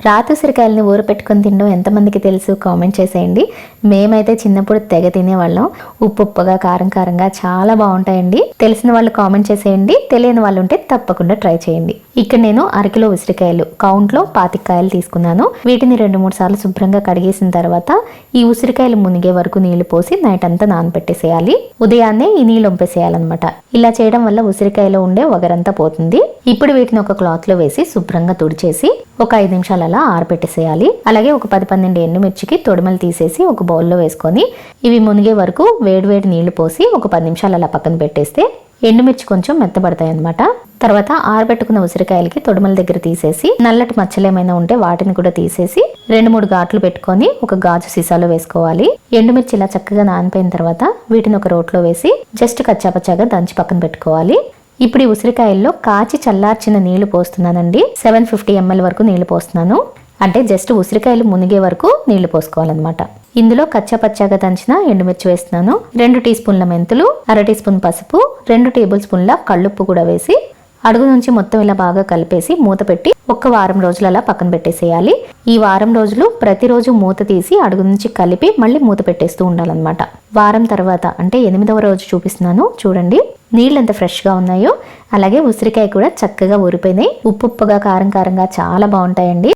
రాతి ఉసిరికాయలని ఊర తినడం ఎంతమందికి తెలుసు? కామెంట్ చేసేయండి. మేమైతే చిన్నప్పుడు తెగ తినేవాళ్ళం. ఉప్పు ఉప్పుగా కారం కారంగా చాలా బాగుంటాయండి. తెలిసిన వాళ్ళు కామెంట్ చేసేయండి. తెలియని వాళ్ళు ఉంటే తప్పకుండా ట్రై చేయండి. ఇక్కడ నేను అరకిలో ఉసిరికాయలు కౌంట్లో పాతికాయలు తీసుకున్నాను. వీటిని రెండు మూడు సార్లు శుభ్రంగా కడిగేసిన తర్వాత ఈ ఉసిరికాయలు మునిగే వరకు నీళ్ళు పోసి నైట్ అంతా నానబెట్టేసేయాలి. ఉదయాన్నే ఈ నీళ్ళు వంపేసేయాలన్నమాట ఇలా చేయడం వల్ల ఉసిరికాయలో ఉండే వగరంతా పోతుంది. ఇప్పుడు వీటిని ఒక క్లాత్లో వేసి శుభ్రంగా తుడిచేసి ఒక ఐదు నిమిషాలు అలా ఆరబెట్టేసేయాలి అలాగే ఒక పది పన్నెండు ఎండుమిర్చికి తొడిమలు తీసేసి ఒక బౌల్లో వేసుకొని ఇవి మునిగే వరకు వేడివేడి నీళ్ళు పోసి ఒక పది నిమిషాలు అలా పక్కన పెట్టేస్తే ఎండుమిర్చి కొంచెం మెత్తబడతాయి అనమాట తర్వాత ఆరబెట్టుకున్న ఉసిరికాయలకి తొడుమల దగ్గర తీసేసి నల్లటి మచ్చలు ఏమైనా ఉంటే వాటిని కూడా తీసేసి రెండు మూడు ఘాట్లు పెట్టుకొని ఒక గాజు సీసాలో వేసుకోవాలి. ఎండుమిర్చి ఇలా చక్కగా నానిపోయిన తర్వాత వీటిని ఒక రోట్లో వేసి జస్ట్ కచ్చాపచ్చాగా దంచి పక్కన పెట్టుకోవాలి. ఇప్పుడు ఈ ఉసిరికాయల్లో కాచి చల్లార్చిన నీళ్ళు పోస్తున్నానండి. సెవెన్ ఫిఫ్టీ ఎంఎల్ వరకు నీళ్ళు పోస్తున్నాను. అంటే జస్ట్ ఉసిరికాయలు మునిగే వరకు నీళ్ళు పోసుకోవాలన్నమాట. ఇందులో కచ్చపచ్చాగా దంచిన ఎండుమిర్చి వేస్తున్నాను. రెండు టీ స్పూన్ల మెంతులు అర టీ స్పూన్ పసుపు రెండు టేబుల్ స్పూన్ల కళ్ళుప్పు కూడా వేసి అడుగు నుంచి మొత్తం ఇలా బాగా కలిపేసి మూత పెట్టి ఒక్క వారం రోజులు అలా పక్కన పెట్టేసేయాలి. ఈ వారం రోజులు ప్రతిరోజు మూత తీసి అడుగు నుంచి కలిపి మళ్ళీ మూత పెట్టేస్తూ ఉండాలన్నమాట. వారం తర్వాత అంటే ఎనిమిదవ రోజు చూపిస్తున్నాను చూడండి. నీళ్ళు ఎంత ఫ్రెష్గా ఉన్నాయో. అలాగే ఉసిరికాయ కూడా చక్కగా ఊరిపోయినాయి. ఉప్పు ఉప్పుగా కారం కారంగా చాలా బాగుంటాయండి.